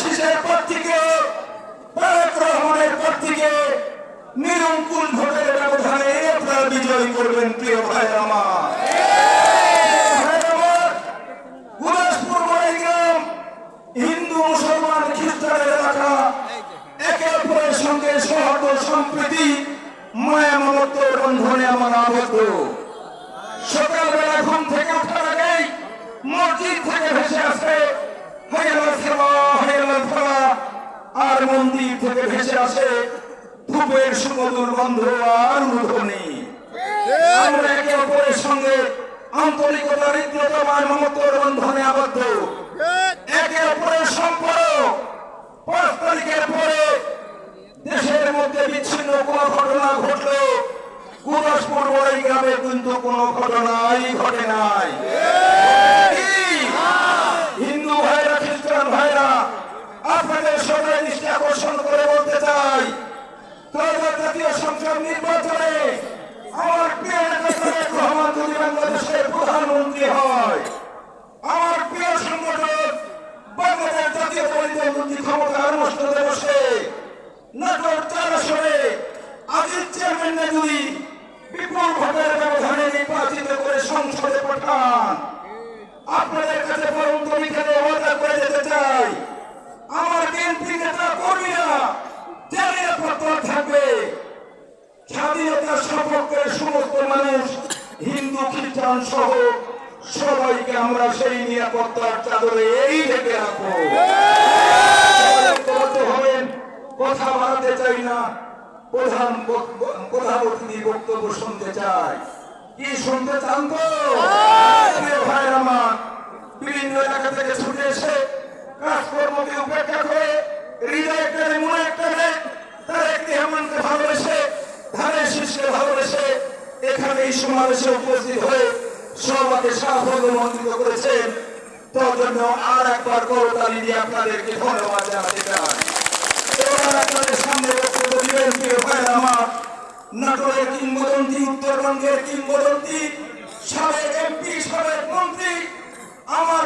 শীষের প্রতীকে ভোট দিয়ে। নিরঙ্কুশ ভোটের ব্যবধানে আপনারা বিজয়ী করবেন প্রিয় ভাই আমার ভাই আমার, গুরুদাসপুর বড়াইগ্রাম হিন্দু মুসলমান খ্রিস্টানের এলাকা একে অপরের সঙ্গে সহজ সম্প্রীতি মায়া মমত্ব বন্ধনে আমার আবদ্ধ। সকালবেলা ঘুম থেকে ওঠার আগেই মসজিদ থেকে ভেসে আসে। আর মন্দির থেকে ভেসে আসে ধূপের সুমধুর গন্ধ আর উঠোনি আমরা সঙ্গে আন্তরিকতা হৃদ্রতা আর মমত্বর বন্ধনে আবদ্ধ। মধ্যে বিচ্ছিন্ন কোন ঘটনা ঘটলো গ্রামে কিন্তু কোন ঘটনাই ঘটে নাই। হিন্দু ভাইরা, খ্রিস্টান ভাইরা, আপনাদের সবাই দৃষ্টি আকর্ষণ করে বলতে চাই আমার প্রিয় রহমান যদি বাংলাদেশের প্রধানমন্ত্রী হয় করে পাঠান। আপনাদের কাছে পরন্ত বিখানে ওয়াদা করে যেতে চাই। আমার বিএনপি নেতা কর্মীরা নিরাপত্তা থাকবে। স্বাধীনতার সমস্ত মানুষ, হিন্দু, খ্রিস্টান সহ সবাইকে আমরা সেই নিরাপত্তার চাদরে এই রাখব। হবেন, কথা বাড়াতে চাই না। প্রধান প্রধান অতিথি বক্তব্য শুনতে চাই। কি শুনতে চান তো? ভাইয়ের আমার বিভিন্ন এলাকা থেকে ছুটে এসে কাজকর্মকে উপেক্ষা করে হৃদয় টানে মনে টানে তার একটি হেমন্তকে ভালোবেসে ধানের শীষকে ভালোবেসে এখানে এই সমাবেশে উপস্থিত হয়ে সবাকে সাফল্য মন্ত্রিত করেছেন। তার জন্য আর একবার করতালি দিয়ে আপনাদেরকে ধন্যবাদ জানাতে কিংবদন্তি উত্তরবঙ্গের কিংবদন্তি সাবেক এমপি সাবেক মন্ত্রী আমার